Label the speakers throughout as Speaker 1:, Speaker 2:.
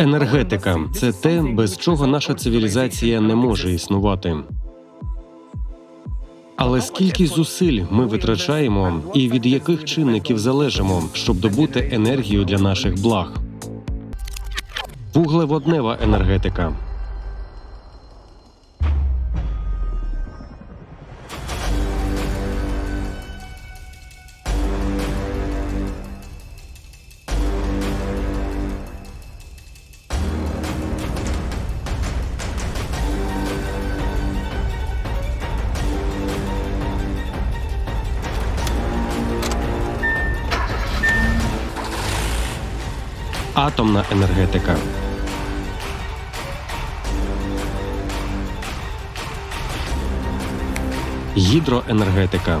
Speaker 1: Енергетика це те, без чого наша цивілізація не може існувати. Але скільки зусиль ми витрачаємо і від яких чинників залежимо, щоб добути енергію для наших благ? Вуглеводнева енергетика. Атомна енергетика. Гідроенергетика.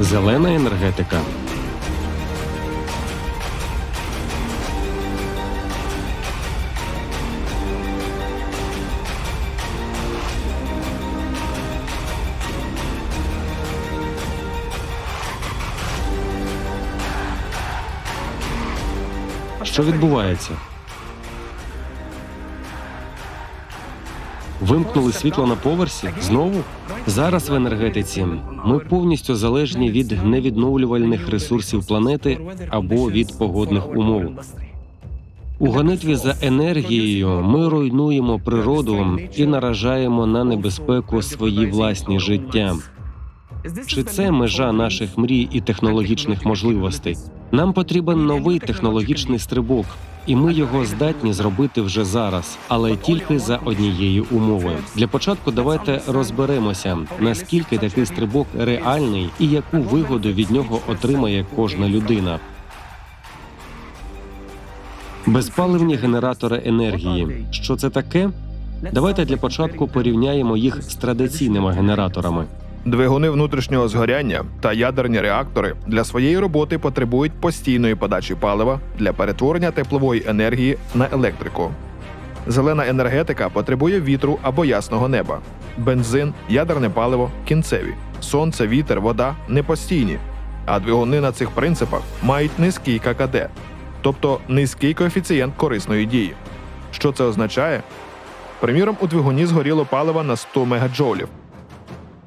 Speaker 1: Зелена енергетика. Що відбувається? Вимкнули світло на поверсі знову? Зараз в енергетиці ми повністю залежні від невідновлювальних ресурсів планети або від погодних умов. У гонитві за енергією ми руйнуємо природу і наражаємо на небезпеку свої власні життя. Чи це межа наших мрій і технологічних можливостей? Нам потрібен новий технологічний стрибок, і ми його здатні зробити вже зараз, але тільки за однієї умови. Для початку давайте розберемося, наскільки такий стрибок реальний і яку вигоду від нього отримає кожна людина. Безпаливні генератори енергії. Що це таке? Давайте для початку порівняємо їх з традиційними генераторами.
Speaker 2: Двигуни внутрішнього згоряння та ядерні реактори для своєї роботи потребують постійної подачі палива для перетворення теплової енергії на електрику. Зелена енергетика потребує вітру або ясного неба. Бензин, ядерне паливо кінцеві. Сонце, вітер, вода непостійні. А двигуни на цих принципах мають низький ККД, тобто низький коефіцієнт корисної дії. Що це означає? Приміром, у двигуні згоріло паливо на 100 мегаджоулів,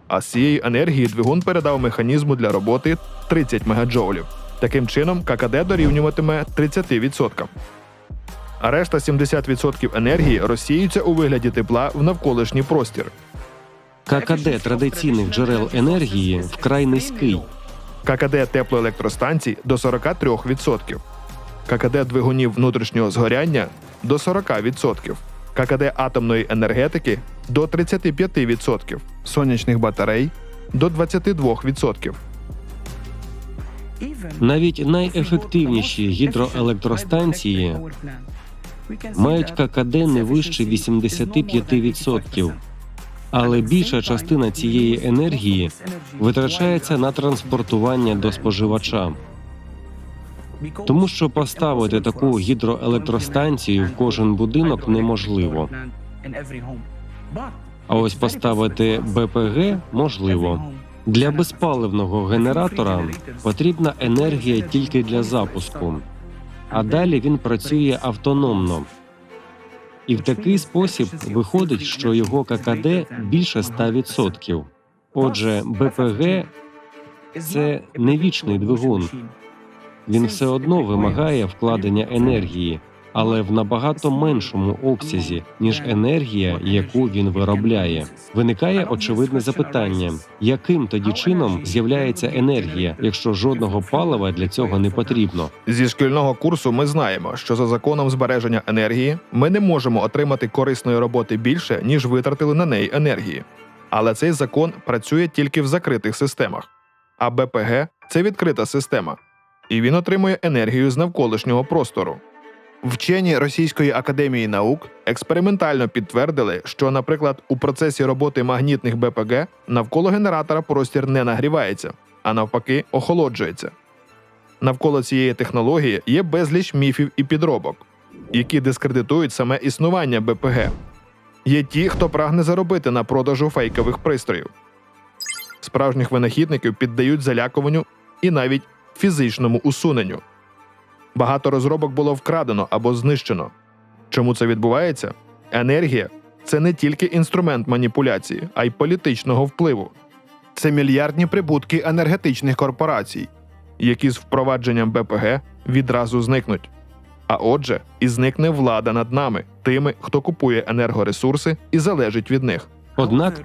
Speaker 2: а з цієї енергії двигун передав механізму для роботи 30 мегаджоулів. Таким чином, ККД дорівнюватиме 30%. А решта 70% енергії розсіються у вигляді тепла в навколишній простір.
Speaker 1: ККД традиційних джерел енергії вкрай низький.
Speaker 2: ККД теплоелектростанцій до 43%. ККД двигунів внутрішнього згоряння до 40%. ККД атомної енергетики до 35%. Сонячних батарей до 22%.
Speaker 1: Навіть найефективніші гідроелектростанції мають ККД не вище 85%. Але більша частина цієї енергії витрачається на транспортування до споживача. Тому що поставити таку гідроелектростанцію в кожен будинок неможливо. А ось поставити БПГ можливо. Для безпаливного генератора потрібна енергія тільки для запуску, а далі він працює автономно. І в такий спосіб виходить, що його ККД більше 100%. Отже, БПГ це не вічний двигун. Він все одно вимагає вкладення енергії, але в набагато меншому обсязі, ніж енергія, яку він виробляє. Виникає очевидне запитання: яким тоді чином з'являється енергія, якщо жодного палива для цього не потрібно?
Speaker 2: Зі шкільного курсу ми знаємо, що за законом збереження енергії ми не можемо отримати корисної роботи більше, ніж витратили на неї енергії. Але цей закон працює тільки в закритих системах. А БПГ це відкрита система, і він отримує енергію з навколишнього простору. Вчені Російської академії наук експериментально підтвердили, що, наприклад, у процесі роботи магнітних БПГ навколо генератора простір не нагрівається, а навпаки, охолоджується. Навколо цієї технології є безліч міфів і підробок, які дискредитують саме існування БПГ. Є ті, хто прагне заробити на продажу фейкових пристроїв. Справжніх винахідників піддають залякуванню і навіть фізичному усуненню. Багато розробок було вкрадено або знищено. Чому це відбувається? Енергія це не тільки інструмент маніпуляції, а й політичного впливу. Це мільярдні прибутки енергетичних корпорацій, які з впровадженням БПГ відразу зникнуть. А отже, і зникне влада над нами, тими, хто купує енергоресурси і залежить від них.
Speaker 1: Однак,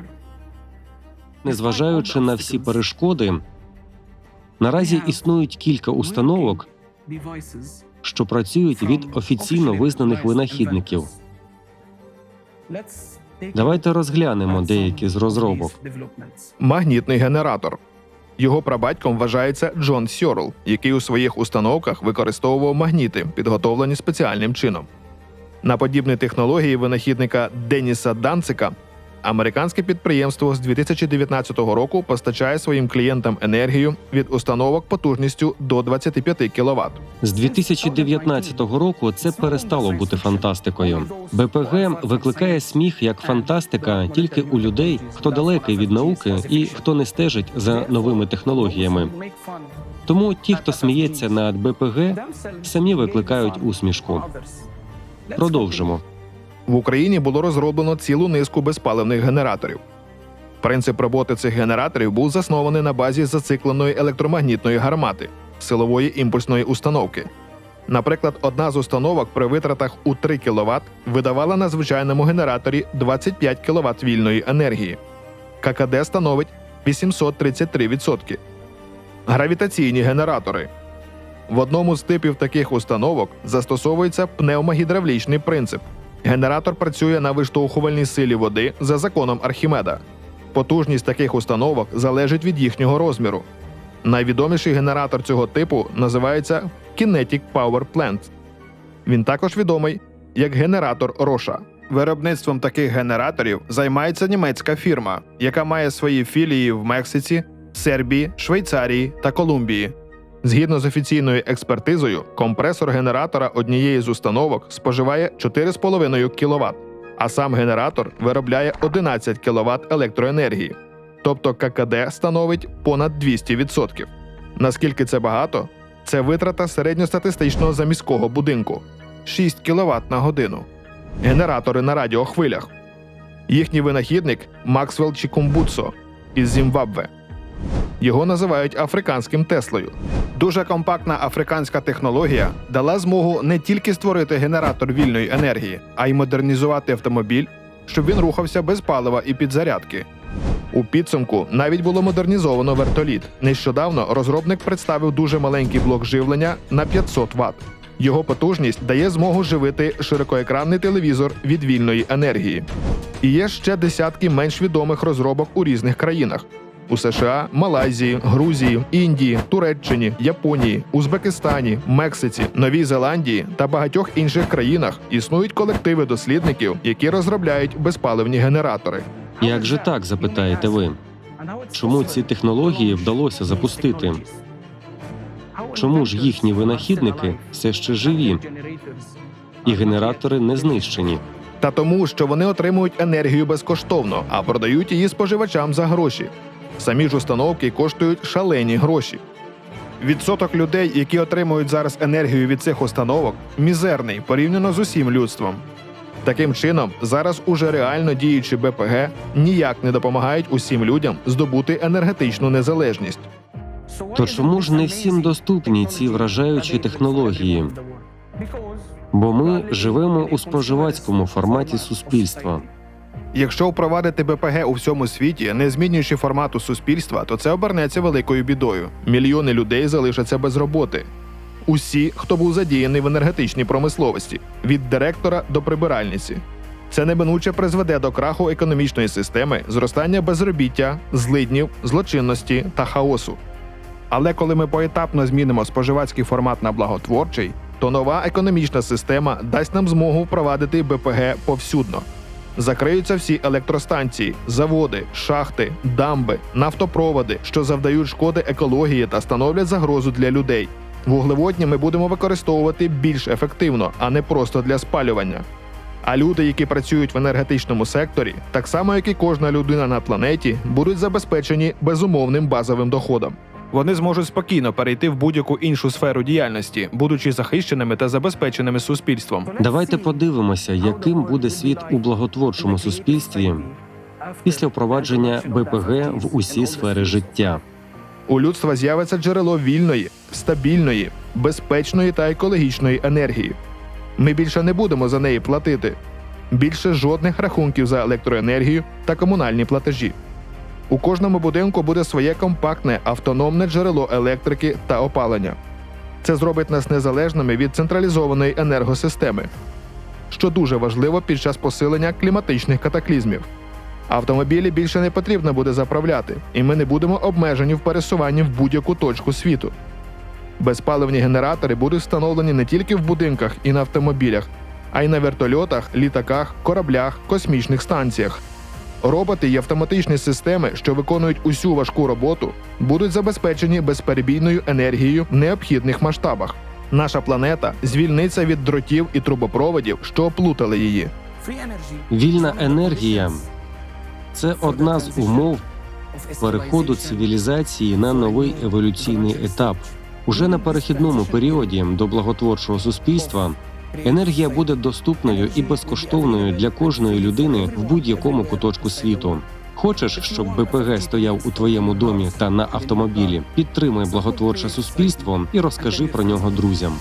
Speaker 1: незважаючи на всі перешкоди, наразі існують кілька установок, що працюють від офіційно визнаних винахідників. Давайте розглянемо деякі з розробок.
Speaker 2: Магнітний генератор. Його прабатьком вважається Джон Сьорл, який у своїх установках використовував магніти, підготовлені спеціальним чином. На подібні технології винахідника Деніса Данцика американське підприємство з 2019 року постачає своїм клієнтам енергію від установок потужністю до 25 кВт.
Speaker 1: З 2019 року це перестало бути фантастикою. БПГ викликає сміх як фантастика тільки у людей, хто далекий від науки і хто не стежить за новими технологіями. Тому ті, хто сміється над БПГ, самі викликають усмішку. Продовжимо.
Speaker 2: В Україні було розроблено цілу низку безпаливних генераторів. Принцип роботи цих генераторів був заснований на базі зацикленої електромагнітної гармати силової імпульсної установки. Наприклад, одна з установок при витратах у 3 кВт видавала на звичайному генераторі 25 кВт вільної енергії. ККД становить 833%. Гравітаційні генератори. В одному з типів таких установок застосовується пневмогідравлічний принцип. Генератор працює на виштовхувальній силі води за законом Архімеда. Потужність таких установок залежить від їхнього розміру. Найвідоміший генератор цього типу називається Kinetic Power Plant. Він також відомий як генератор Роша. Виробництвом таких генераторів займається німецька фірма, яка має свої філії в Мексиці, Сербії, Швейцарії та Колумбії. Згідно з офіційною експертизою, компресор генератора однієї з установок споживає 4,5 кВт, а сам генератор виробляє 11 кВт електроенергії. Тобто ККД становить понад 200%. Наскільки це багато? Це витрата середньостатистичного заміського будинку 6 кВт на годину. Генератори на радіохвилях. Їхній винахідник Максвелл Чікумбуцо із Зімбабве. Його називають африканським Теслою. Дуже компактна африканська технологія дала змогу не тільки створити генератор вільної енергії, а й модернізувати автомобіль, щоб він рухався без палива і підзарядки. У підсумку навіть було модернізовано вертоліт. Нещодавно розробник представив дуже маленький блок живлення на 500 Вт. Його потужність дає змогу живити широкоекранний телевізор від вільної енергії. І є ще десятки менш відомих розробок у різних країнах. У США, Малайзії, Грузії, Індії, Туреччині, Японії, Узбекистані, Мексиці, Новій Зеландії та багатьох інших країнах існують колективи дослідників, які розробляють безпаливні генератори.
Speaker 1: Як же так, запитаєте ви? Чому ці технології вдалося запустити? Чому ж їхні винахідники все ще живі і генератори не знищені?
Speaker 2: Та тому, що вони отримують енергію безкоштовно, а продають її споживачам за гроші. Самі ж установки коштують шалені гроші. Відсоток людей, які отримують зараз енергію від цих установок, мізерний порівняно з усім людством. Таким чином, зараз уже реально діючі БПГ ніяк не допомагають усім людям здобути енергетичну незалежність.
Speaker 1: То чому ж не всім доступні ці вражаючі технології? Бо ми живемо у споживацькому форматі суспільства.
Speaker 2: Якщо впровадити БПГ у всьому світі, не змінюючи формату суспільства, то це обернеться великою бідою. Мільйони людей залишаться без роботи. Усі, хто був задіяний в енергетичній промисловості, від директора до прибиральниці. Це неминуче призведе до краху економічної системи, зростання безробіття, злиднів, злочинності та хаосу. Але коли ми поетапно змінимо споживацький формат на благотворчий, то нова економічна система дасть нам змогу впровадити БПГ повсюдно. Закриються всі електростанції, заводи, шахти, дамби, нафтопроводи, що завдають шкоди екології та становлять загрозу для людей. Вуглеводні ми будемо використовувати більш ефективно, а не просто для спалювання. А люди, які працюють в енергетичному секторі, так само як і кожна людина на планеті, будуть забезпечені безумовним базовим доходом. Вони зможуть спокійно перейти в будь-яку іншу сферу діяльності, будучи захищеними та забезпеченими суспільством.
Speaker 1: Давайте подивимося, яким буде світ у благотворчому суспільстві після впровадження БПГ в усі сфери життя.
Speaker 2: У людства з'явиться джерело вільної, стабільної, безпечної та екологічної енергії. Ми більше не будемо за неї платити. Більше жодних рахунків за електроенергію та комунальні платежі. У кожному будинку буде своє компактне автономне джерело електрики та опалення. Це зробить нас незалежними від централізованої енергосистеми, що дуже важливо під час посилення кліматичних катаклізмів. Автомобілі більше не потрібно буде заправляти, і ми не будемо обмежені в пересуванні в будь-яку точку світу. Безпаливні генератори будуть встановлені не тільки в будинках і на автомобілях, а й на вертольотах, літаках, кораблях, космічних станціях. Роботи і автоматичні системи, що виконують усю важку роботу, будуть забезпечені безперебійною енергією в необхідних масштабах. Наша планета звільниться від дротів і трубопроводів, що оплутали її.
Speaker 1: Вільна енергія це одна з умов переходу цивілізації на новий еволюційний етап. Уже на перехідному періоді до благотворчого суспільства енергія буде доступною і безкоштовною для кожної людини в будь-якому куточку світу. Хочеш, щоб БПГ стояв у твоєму домі та на автомобілі? Підтримай благотворче суспільство і розкажи про нього друзям.